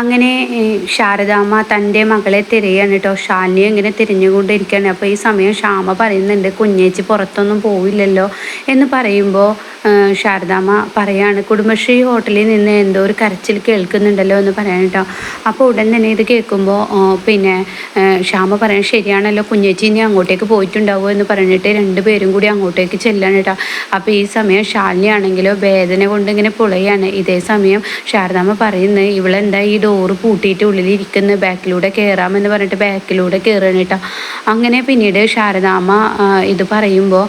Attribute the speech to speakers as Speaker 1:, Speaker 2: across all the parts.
Speaker 1: അങ്ങനെ ശാരദാമ്മ തന്റെ മകളെ തിരയാണ് കേട്ടോ. ശാലിനി ഇങ്ങനെ തിരിഞ്ഞുകൊണ്ടിരിക്കുകയാണ്. അപ്പോൾ ഈ സമയം ശ്യാമ പറയുന്നുണ്ട് കുഞ്ഞേച്ചി പുറത്തൊന്നും പോവില്ലല്ലോ എന്ന് പറയുമ്പോൾ ശാരദാമ്മ പറയാണ് കുടുംബശ്രീ ഹോട്ടലിൽ നിന്ന് എന്തോ ഒരു കരച്ചിൽ കേൾക്കുന്നുണ്ടല്ലോ എന്ന് പറയാൻ കേട്ടോ. അപ്പോൾ ഉടൻ തന്നെ ഇത് കേൾക്കുമ്പോൾ പിന്നെ ശ്യാമ പറയാൻ ശരിയാണല്ലോ കുഞ്ഞേച്ചി ഇനി അങ്ങോട്ടേക്ക് പോയിട്ടുണ്ടാവുമോ എന്ന് പറഞ്ഞിട്ട് രണ്ടു പേരും കൂടി അങ്ങോട്ടേക്ക് ചെല്ലാണ് കേട്ടോ. അപ്പോൾ ഈ സമയം ശാലിനി ആണെങ്കിലോ വേദന കൊണ്ട് ഇങ്ങനെ പുളയാണ്. ഇതേ സമയം ശാരദാമ്മ പറയുന്നത് ഇവളെന്താ ഈ ഡോറ് പൂട്ടിയിട്ട് ഉള്ളിലിരിക്കുന്ന ബാക്കിലൂടെ കയറാമെന്ന് പറഞ്ഞിട്ട് ബാക്കിലൂടെ കയറണം കേട്ടോ. അങ്ങനെ പിന്നീട് ശാരദാമ്മ ഇത് പറയുമ്പോൾ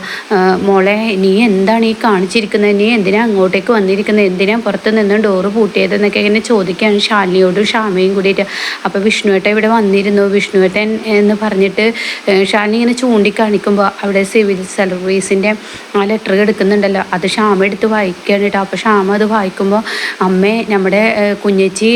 Speaker 1: മോളെ നീ എന്താണ് ഈ കാണിച്ചിരിക്കുന്നത് നീ എന്തിനാ അങ്ങോട്ടേക്ക് വന്നിരിക്കുന്നത് എന്തിനാ പുറത്ത് നിന്ന് ഡോറ് പൂട്ടിയത് എന്നൊക്കെ ഇങ്ങനെ ചോദിക്കുകയാണ് ശാലിനിയോടും ഷാമയും കൂടിയിട്ട്. അപ്പോൾ വിഷ്ണുവേട്ട ഇവിടെ വന്നിരുന്നു. വിഷ്ണുവേട്ടൻ എന്ന് പറഞ്ഞിട്ട് ഷാലിനി ഇങ്ങനെ ചൂണ്ടിക്കാണിക്കുമ്പോൾ അവിടെ സിവിൽ സർവീസിന്റെ ആ ലെറ്റർ എടുക്കുന്നുണ്ടല്ലോ. അത് ഷാമ എടുത്ത് വായിക്കുകയാണ് കേട്ടോ. അപ്പോൾ ഷാമ അത് വായിക്കുമ്പോൾ അമ്മേ നമ്മുടെ കുഞ്ഞേച്ചി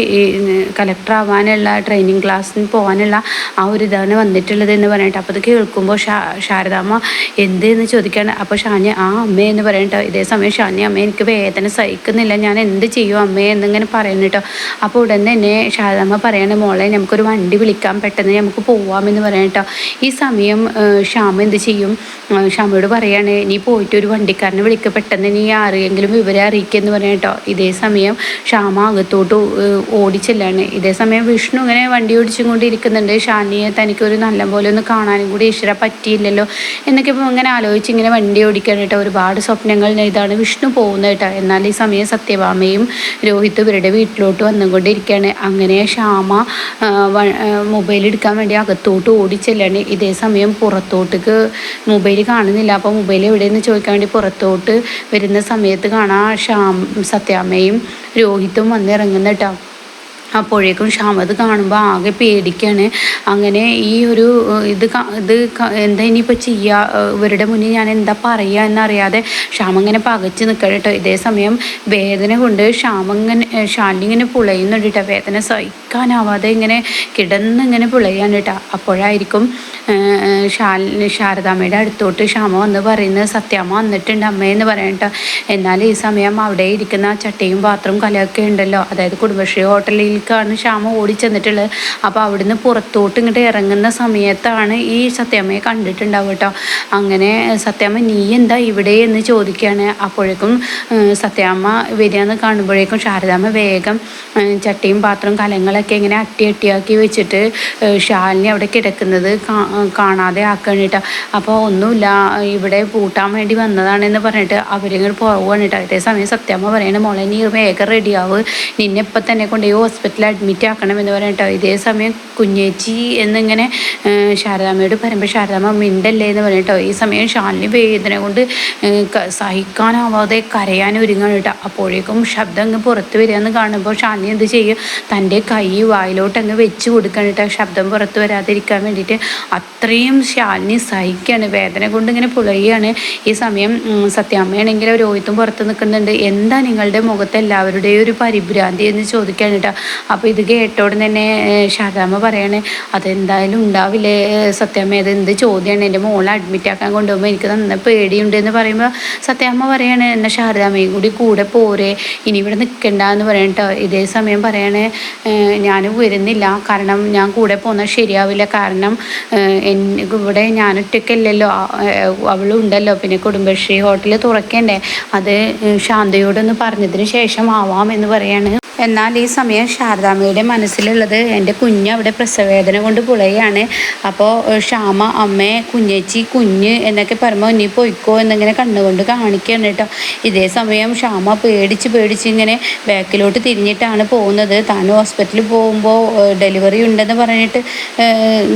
Speaker 1: കളക്ടർ ആവാനുള്ള ട്രെയിനിങ് ക്ലാസ്സിന് പോകാനുള്ള ആ ഒരു ഇതാണ് വന്നിട്ടുള്ളത് എന്ന് പറഞ്ഞിട്ട് അപ്പോൾ അത് കേൾക്കുമ്പോൾ ഷാ ശാരദാമ്മ എന്ത് എന്ന് ചോദിക്കുകയാണ് അപ്പോൾ ഷാനി ആ അമ്മേ എന്ന് ഇതേ സമയം ഷാനി അമ്മ എനിക്ക് വേദന സഹിക്കുന്നില്ല. ഞാൻ എന്ത് ചെയ്യും അമ്മേ എന്നിങ്ങനെ പറയുന്നു കേട്ടോ അപ്പോൾ ഉടൻ തന്നെ ശാരദാമ്മ പറയണ മോളെ നമുക്കൊരു വണ്ടി വിളിക്കാൻ പെട്ടെന്ന് നമുക്ക് പോവാമെന്ന് പറയട്ടോ ഈ സമയം ഷാമ എന്ത് ചെയ്യും? ഷാമയോട് പറയാണ് നീ പോയിട്ട് ഒരു വണ്ടിക്കാരനെ വിളിക്ക. പെട്ടെന്ന് നീ ആരെങ്കിലും വിവരം അറിയിക്കുക എന്ന് പറയട്ടോ ഇതേ സമയം ഷാമ അകത്തോട്ട് ഓടിച്ചെല്ലാണ് ഇതേ സമയം വിഷ്ണു ഇങ്ങനെ വണ്ടി ഓടിച്ചും കൊണ്ടിരിക്കുന്നുണ്ട് ഷാനിയെ തനിക്കൊരു നല്ല പോലെ ഒന്ന് കാണാനും കൂടി ഈശ്വര പറ്റിയില്ലല്ലോ എന്നൊക്കെ ഇപ്പോൾ ഇങ്ങനെ ആലോചിച്ച് ഇങ്ങനെ വണ്ടി ഓടിക്കാൻ കേട്ടോ ഒരുപാട് സ്വപ്നങ്ങൾ ഇതാണ് വിഷ്ണു പോകുന്നത് കേട്ടോ. എന്നാൽ ഈ സമയം സത്യഭാമയും രോഹിത് ഇവരുടെ വീട്ടിലോട്ട് വന്നുകൊണ്ടിരിക്കുകയാണ്. അങ്ങനെ ഷാമ മൊബൈൽ എടുക്കാൻ വേണ്ടി അകത്തോട്ട് ഓടിച്ചെല്ലാണ് ഇതേ സമയം പുറത്തോട്ടേക്ക് മൊബൈൽ കാണുന്നില്ല. അപ്പോൾ മൊബൈൽ എവിടെയെന്ന് ചോദിക്കാൻ വേണ്ടി പുറത്തോട്ട് വരുന്ന സമയത്ത് കാണാം ഷാം സത്യാമ്മയും രോഹിത്തും വന്നിറങ്ങുന്ന കേട്ടോ. അപ്പോഴേക്കും ഷാമത് കാണുമ്പോൾ ആകെ പേടിക്കാണ്. അങ്ങനെ ഈ ഒരു ഇത് ഇത് എന്താ ഇനിയിപ്പോൾ ചെയ്യുക ഇവരുടെ മുന്നിൽ ഞാൻ എന്താ പറയുക എന്നറിയാതെ ഷാമ അങ്ങനെ പകച്ച് നിൽക്കണം കേട്ടോ ഇതേ സമയം വേദന കൊണ്ട് ഷാമങ്ങനെ അങ്ങനെ ഇങ്ങനെ പുളയുന്നുണ്ട് കേട്ടോ വേദന സഹിക്കാനാവാതെ ഇങ്ങനെ കിടന്ന് ഇങ്ങനെ പുളയാണ് കേട്ടോ അപ്പോഴായിരിക്കും ഷാൽ ശാരദാമ്മയുടെ അടുത്തോട്ട് ക്ഷാമ വന്ന് പറയുന്നത് സത്യാമ്മ വന്നിട്ടുണ്ട് അമ്മയെന്ന് പറയട്ടോ എന്നാൽ ഈ സമയം അവിടെ ഇരിക്കുന്ന ചട്ടയും പാത്രവും കലയൊക്കെ ഉണ്ടല്ലോ. അതായത് കുടുംബശ്രീ ഹോട്ടലിലേക്കാണ് ശ്യാമ ഓടിച്ചെന്നിട്ടുള്ളത് അപ്പോൾ അവിടുന്ന് പുറത്തോട്ട് ഇങ്ങോട്ട് ഇറങ്ങുന്ന സമയത്താണ് ഈ സത്യാമ്മയെ കണ്ടിട്ടുണ്ടാവും കേട്ടോ. അങ്ങനെ സത്യാമ്മ നീ എന്താ ഇവിടെ? എന്ന് ചോദിക്കുകയാണ് അപ്പോഴേക്കും സത്യാമ്മ വരികയെന്ന് കാണുമ്പോഴേക്കും ശാരദാമ്മ വേഗം ചട്ടിയും പാത്രവും കലങ്ങളൊക്കെ ഇങ്ങനെ അട്ടി അട്ടിയാക്കി വെച്ചിട്ട് ഷാലിനി അവിടെ കിടക്കുന്നത് കാണാതെ ആക്കുകയാണ് അപ്പോൾ ഒന്നുമില്ല ഇവിടെ പൂട്ടാൻ വേണ്ടി വന്നതാണെന്ന് പറഞ്ഞിട്ട് അവരിങ്ങനെ പോവുകയാണ് അതേ സമയം സത്യാമ്മ പറയണ മോളെ നീ വേഗം റെഡിയാവ് നിന്നെ ഇപ്പം തന്നെ കൊണ്ടുപോയി ഹോസ്പിറ്റലിൽ അഡ്മിറ്റ് ആക്കണം എന്ന് പറഞ്ഞിട്ടോ ഇതേ സമയം കുഞ്ഞേച്ചി എന്നിങ്ങനെ ശാരദാമ്മയോട് പറയുമ്പോൾ ശാരദാമ്മ മിണ്ടല്ലേ? എന്ന് പറഞ്ഞിട്ടോ ഈ സമയം ഷാലിന് വേദന കൊണ്ട് സഹിക്കാനാവാതെ കരയാൻ ഒരുങ്ങാണ് കേട്ടോ. അപ്പോഴേക്കും ശബ്ദം അങ്ങ് പുറത്ത് വരികയെന്ന് കാണുമ്പോൾ ഷാലിനി എന്ത് ചെയ്യും? തന്റെ കൈ വായിലോട്ട് അങ്ങ് വെച്ച് കൊടുക്കണം കേട്ടോ. ശബ്ദം പുറത്ത് വരാതിരിക്കാൻ വേണ്ടിയിട്ട് അത്രയും ശാലിനി സഹിക്കുകയാണ് വേദന കൊണ്ട് ഇങ്ങനെ പുളയുകയാണ്. ഈ സമയം സത്യാമ്മയാണെങ്കിൽ രോഹിത്തും പുറത്ത് നിൽക്കുന്നുണ്ട്. എന്താ നിങ്ങളുടെ മുഖത്ത് എല്ലാവരുടെയും ഒരു പരിഭ്രാന്തി എന്ന് ചോദിക്കുകയാണ് കേട്ടോ. അപ്പോൾ ഇത് കേട്ടോടെ തന്നെ ഷാദാമ്മ പറയാണ് അതെന്തായാലും ഉണ്ടാവില്ലേ സത്യാമ്മ? അത് എന്ത് ചോദ്യമാണ്? എന്റെ മോളെ അഡ്മിറ്റ് ആക്കാൻ കൊണ്ടുപോകുമ്പോൾ എനിക്ക് നന്ന പേടിയുണ്ട് എന്ന് പറയുമ്പോൾ സത്യാമ്മ പറയാണ് എന്നെ ശാരദാമ്മയും കൂടി കൂടെ പോരെ ഇനി ഇവിടെ നിൽക്കണ്ട എന്ന് പറയട്ടോ ഇതേ സമയം പറയണേ ഞാൻ വരുന്നില്ല കാരണം ഞാൻ കൂടെ പോകുന്നത് ശരിയാവില്ല കാരണം ഇവിടെ ഞാനൊറ്റയ്ക്കല്ലല്ലോ അവളുണ്ടല്ലോ പിന്നെ കുടുംബശ്രീ ഹോട്ടൽ തുറക്കേണ്ടേ അത് ശാന്തയോടൊന്ന് പറഞ്ഞതിന് ശേഷം ആവാം എന്ന് പറയാണ്. എന്നാൽ ഈ സമയം ശാരദാമ്മയുടെ മനസ്സിലുള്ളത് എന്റെ കുഞ്ഞ് അവിടെ പ്രസവേദന കൊണ്ട് പുളയാണ് അപ്പോൾ ക്ഷാമ അമ്മേ കുഞ്ഞേച്ചി കുഞ്ഞ് എന്നൊക്കെ പറയുമ്പോൾ നീ പൊയ്ക്കോ എന്നിങ്ങനെ കണ്ണുകൊണ്ട് കാണിക്കുകയാണ് കേട്ടോ. ഇതേ സമയം ക്ഷാമ പേടിച്ച് പേടിച്ച് ഇങ്ങനെ ബാക്കിലോട്ട് തിരിഞ്ഞിട്ടാണ് പോകുന്നത്. താൻ ഹോസ്പിറ്റലിൽ പോകുമ്പോൾ ഡെലിവറി ഉണ്ടെന്ന് പറഞ്ഞിട്ട്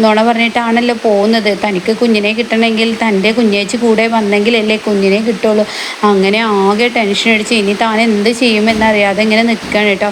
Speaker 1: നുണ പറഞ്ഞിട്ടാണല്ലോ പോകുന്നത്. തനിക്ക് കുഞ്ഞിനെ കിട്ടണമെങ്കിൽ തന്റെ കുഞ്ഞേച്ചി കൂടെ വന്നെങ്കിലല്ലേ കുഞ്ഞിനെ കിട്ടുള്ളൂ. അങ്ങനെ ആകെ ടെൻഷൻ അടിച്ച് ഇനി താൻ എന്ത് ചെയ്യുമെന്നറിയാതെ ഇങ്ങനെ നിൽക്കുകയാണ് കേട്ടോ.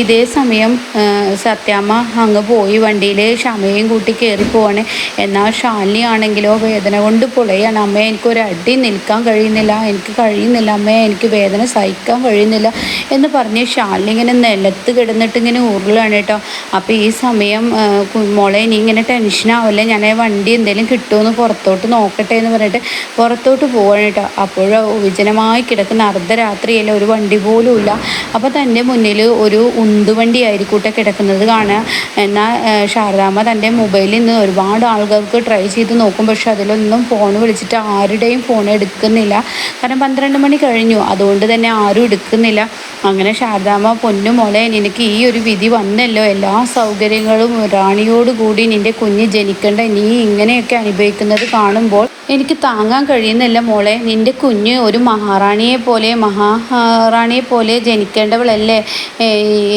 Speaker 1: ഇതേ സമയം സത്യാമ്മ അങ്ങ് പോയി വണ്ടിയിൽ ക്ഷമയും കൂട്ടി കയറി പോവാണ്. എന്നാൽ ഷാലിനി ആണെങ്കിലോ വേദന കൊണ്ട് പൊളയാണ്. അമ്മ എനിക്കൊരു അടി നിൽക്കാൻ കഴിയുന്നില്ല. എനിക്ക് കഴിയുന്നില്ല. അമ്മ എനിക്ക് വേദന സഹിക്കാൻ കഴിയുന്നില്ല എന്ന് പറഞ്ഞ് ഷാലിനി ഇങ്ങനെ നിലത്ത് കിടന്നിട്ട് ഇങ്ങനെ ഉരുളാണ് കേട്ടോ. അപ്പോൾ ഈ സമയം മോളെ ഇനി ഇങ്ങനെ ടെൻഷനാവില്ല ഞാൻ വണ്ടി എന്തെങ്കിലും കിട്ടുമെന്ന് പുറത്തോട്ട് നോക്കട്ടെ എന്ന് പറഞ്ഞിട്ട് പുറത്തോട്ട് പോവാണ് കേട്ടോ. അപ്പോൾ വിജനമായി കിടക്കുന്ന അർദ്ധരാത്രിയല്ല ഒരു വണ്ടി പോലും ഇല്ല അപ്പോൾ തന്റെ മുന്നിൽ ഒരു ഉന്തുവണ്ടി ആയിരിക്കൂട്ടെ കിടക്കുന്നത് കാണുക. എന്നാൽ ശാരദാമ്മ തന്റെ മൊബൈലിൽ നിന്ന് ഒരുപാട് ആളുകൾക്ക് ട്രൈ ചെയ്ത് നോക്കും. പക്ഷെ അതിലൊന്നും ഫോൺ വിളിച്ചിട്ട് ആരുടെയും ഫോൺ എടുക്കുന്നില്ല. കാരണം പന്ത്രണ്ട് മണി കഴിഞ്ഞു. അതുകൊണ്ട് തന്നെ ആരും എടുക്കുന്നില്ല. അങ്ങനെ ശാരദാമ്മ പൊന്നു മോളെ നിനക്ക് ഈ ഒരു വിധി വന്നല്ലോ. എല്ലാ സൗകര്യങ്ങളും റാണിയോടുകൂടി നിന്റെ കുഞ്ഞ് ജനിക്കേണ്ട. നീ ഇങ്ങനെയൊക്കെ അനുഭവിക്കുന്നത് കാണുമ്പോൾ എനിക്ക് താങ്ങാൻ കഴിയുന്നില്ല മോളെ. നിന്റെ കുഞ്ഞ് ഒരു മഹാറാണിയെ പോലെ മഹാറാണിയെ പോലെ ജനിക്കേണ്ടവളല്ലേ?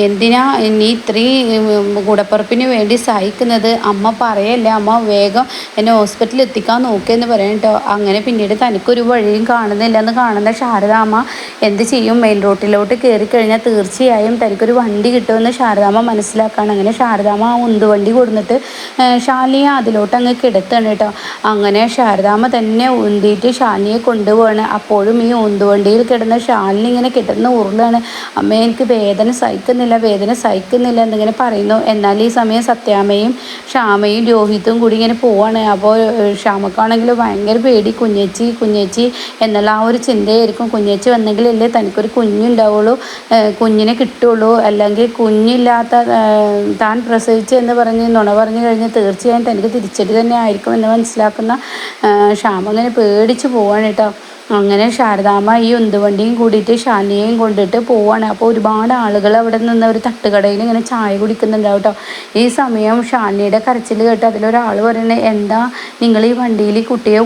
Speaker 1: എന്തിനാ നീ ഇത്രയും കൂടപ്പിറപ്പിന് വേണ്ടി സഹിക്കുന്നത്? അമ്മ പറയല്ലേ അമ്മ വേഗം എന്നെ ഹോസ്പിറ്റലിൽ എത്തിക്കാൻ നോക്കിയെന്ന് പറയാം കേട്ടോ അങ്ങനെ പിന്നീട് തനിക്കൊരു വഴിയും കാണുന്നില്ല എന്ന് കാണുന്ന ശാരദാമ്മ എന്ത് ചെയ്യും? മെയിൻ റോട്ടിലോട്ട് കയറി കഴിഞ്ഞാൽ തീർച്ചയായും തനിക്കൊരു വണ്ടി കിട്ടുമെന്ന് ശാരദാമ്മ മനസ്സിലാക്കുകയാണ് അങ്ങനെ ശാരദാമ്മ ആ ഉന്തുവണ്ടി കൊടുത്തിട്ട് ശാലിയെ അതിലോട്ട് അങ്ങ് കിടത്താണ് കേട്ടോ അങ്ങനെ ശാരദാമ്മ തന്നെ ഉന്തിയിട്ട് ശാലിയെ കൊണ്ടുപോവാണ്. അപ്പോഴും ഈ ഉന്തുവണ്ടിയിൽ കിടന്ന ശാലിനിങ്ങനെ കിടന്ന് ഉരുളാണ്. അമ്മ എനിക്ക് വേദന സഹിക്കുന്നില്ല. വേദന സഹിക്കുന്നില്ല എന്നിങ്ങനെ പറയുന്നു. എന്നാൽ ഈ സമയം സത്യാമയും ക്ഷാമയും രോഹിത്തും കൂടി ഇങ്ങനെ പോവാണ്. അപ്പോൾ ക്ഷാമക്കാണെങ്കിൽ ഭയങ്കര പേടി. കുഞ്ഞേച്ചി കുഞ്ഞേച്ചി എന്നുള്ള ആ ഒരു ചിന്തയായിരിക്കും. കുഞ്ഞേച്ചി വന്നെങ്കിലല്ലേ തനിക്കൊരു കുഞ്ഞുണ്ടാവുള്ളൂ. കുഞ്ഞിനെ കിട്ടുള്ളൂ. അല്ലെങ്കിൽ കുഞ്ഞില്ലാത്ത താൻ പ്രസവിച്ചു എന്ന് പറഞ്ഞ് നുണ പറഞ്ഞു കഴിഞ്ഞാൽ തീർച്ചയായും തനിക്ക് തിരിച്ചടി തന്നെ ആയിരിക്കും എന്ന് മനസ്സിലാക്കുന്ന ഏഹ് അങ്ങനെ പേടിച്ച് പോവാണ് കേട്ടോ. അങ്ങനെ ശാരദാമ്മ ഈ ഉന്തുവണ്ടിയും കൂടിയിട്ട് ശാലിനിയെയും കൊണ്ടിട്ട് പോവാണ്. അപ്പോൾ ഒരുപാട് ആളുകൾ അവിടെ നിന്ന് ഒരു തട്ടുകടയിൽ ഇങ്ങനെ ചായ കുടിക്കുന്നുണ്ടാവും കേട്ടോ. ഈ സമയം ഷാനിയുടെ കരച്ചിൽ കേട്ട് അതിലൊരാൾ പറയുന്നത് എന്താ നിങ്ങൾ ഈ വണ്ടിയിൽ കുട്ടിയെ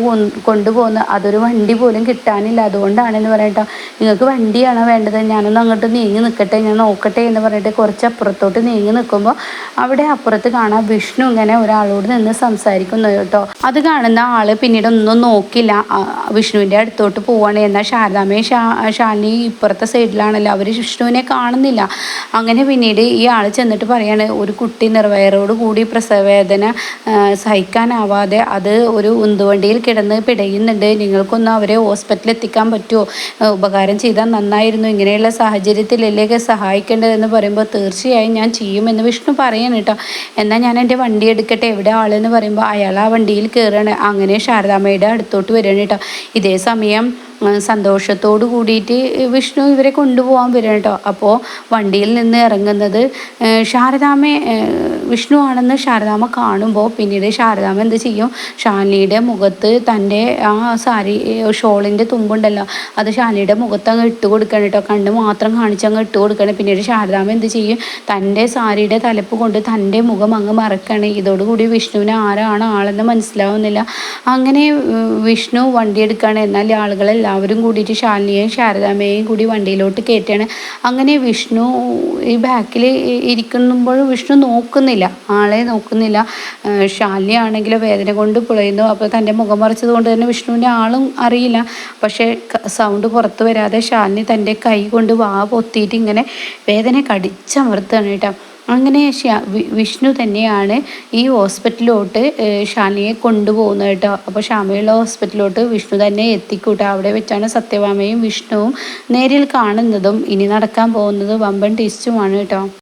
Speaker 1: കൊണ്ടുപോകുന്നത്? അതൊരു വണ്ടി പോലും കിട്ടാനില്ല. അതുകൊണ്ടാണെന്ന് പറയട്ടോ നിങ്ങൾക്ക് വണ്ടിയാണോ വേണ്ടത്? ഞാനൊന്ന് അങ്ങോട്ട് നീങ്ങി നിൽക്കട്ടെ ഞാൻ നോക്കട്ടെ എന്ന് പറഞ്ഞിട്ട് കുറച്ച് അപ്പുറത്തോട്ട് നീങ്ങി നിൽക്കുമ്പോൾ അവിടെ അപ്പുറത്ത് കാണാം വിഷ്ണു ഇങ്ങനെ ഒരാളോട് നിന്ന് സംസാരിക്കുന്നു കേട്ടോ. അത് കാണുന്ന ആൾ പിന്നീട് ഒന്നും നോക്കില്ല. വിഷ്ണുവിന്റെ അടുത്തോട്ട് പോവാണ്. എന്നാൽ ശാരദാമ്മയും ഷാ ശാലിനി ഇപ്പുറത്തെ സൈഡിലാണല്ലോ. അവർ വിഷ്ണുവിനെ കാണുന്നില്ല. അങ്ങനെ പിന്നീട് ഈ ആൾ ചെന്നിട്ട് പറയാണ് ഒരു കുട്ടി നിർവയറോട് കൂടി പ്രസവേദന സഹിക്കാനാവാതെ അത് ഒരു ഉന്തുവണ്ടിയിൽ കിടന്ന് പിടയുന്നുണ്ട്. നിങ്ങൾക്കൊന്ന് അവരെ ഹോസ്പിറ്റലിൽ എത്തിക്കാൻ പറ്റുമോ? ഉപകാരം ചെയ്താൽ നന്നായിരുന്നു. ഇങ്ങനെയുള്ള സാഹചര്യത്തിലല്ലേ സഹായിക്കേണ്ടതെന്ന് പറയുമ്പോൾ തീർച്ചയായും ഞാൻ ചെയ്യുമെന്ന് വിഷ്ണു പറയാണ് കേട്ടോ. എന്നാൽ ഞാൻ എന്റെ വണ്ടി എടുക്കട്ടെ? എവിടെ ആളെന്ന് പറയുമ്പോൾ അയാൾ ആ വണ്ടിയിൽ കയറുകയാണ്. അങ്ങനെ ശാരദാമ്മയുടെ അടുത്തോട്ട് വരികയാണ് കേട്ടോ. ഇതേ സമയം ആ, സന്തോഷത്തോട് കൂടിയിട്ട് വിഷ്ണു ഇവരെ കൊണ്ടുപോകാൻ വരികയാണ് കേട്ടോ. അപ്പോൾ വണ്ടിയിൽ നിന്ന് ഇറങ്ങുന്നത് ശാരദാമ്മ വിഷ്ണു ആണെന്ന് ശാരദാമ്മ കാണുമ്പോൾ പിന്നീട് ശാരദാമ്മ എന്ത് ചെയ്യും? ഷാലിനിയുടെ മുഖത്ത് തന്റെ ആ സാരി ഷോളിന്റെ തുമ്പുണ്ടല്ലോ അത് ഷാലിയുടെ മുഖത്ത് അങ്ങ് ഇട്ട് കൊടുക്കണം കേട്ടോ. കണ്ണ് മാത്രം കാണിച്ച് അങ്ങ് ഇട്ട് കൊടുക്കണം പിന്നീട് ശാരദാമ്മ എന്ത് ചെയ്യും? തന്റെ സാരിയുടെ തലപ്പ് കൊണ്ട് തന്റെ മുഖം അങ്ങ് മറക്കണം ഇതോടുകൂടി വിഷ്ണുവിന് ആരാണ് ആളെന്ന് മനസ്സിലാവുന്നില്ല. അങ്ങനെ വിഷ്ണു വണ്ടി എടുക്കുകയാണ്. എന്നാൽ ആളുകളെല്ലാവരും കൂടിയിട്ട് ശാലിനിയെയും ശാരദാമ്മയെയും കൂടി വണ്ടിയിലോട്ട് കയറ്റുകയാണ് അങ്ങനെ വിഷ്ണു ഈ ബാക്കിൽ ഇരിക്കുമ്പോൾ വിഷ്ണു നോക്കുന്നില്ല. ആളെ നോക്കുന്നില്ല. ശാലിനി ആണെങ്കിൽ വേദന കൊണ്ട് പുളയുന്നു. അപ്പോൾ തന്റെ മുഖം മറിച്ചത് കൊണ്ട് തന്നെ വിഷ്ണുവിന്റെ ആളും അറിയില്ല. പക്ഷേ സൗണ്ട് പുറത്ത് വരാതെ ശാലിനി തന്റെ കൈ കൊണ്ട് വാ പൊത്തിയിട്ട് ഇങ്ങനെ വേദന കടിച്ചമർത്തുകയാണ് കേട്ടോ. അങ്ങനെ വിഷ്ണു തന്നെയാണ് ഈ ഹോസ്പിറ്റലിലോട്ട് ഷാനിയെ കൊണ്ടുപോകുന്നത് കേട്ടോ. അപ്പോൾ ഷാമയുള്ള ഹോസ്പിറ്റലിലോട്ട് വിഷ്ണു തന്നെ എത്തിക്കൂട്ടോ. അവിടെ വെച്ചാണ് സത്യഭാമയും വിഷ്ണുവും നേരിൽ കാണുന്നതും ഇനി നടക്കാൻ പോകുന്നത് വമ്പൻ ടിസ്റ്റുമാണ് കേട്ടോ.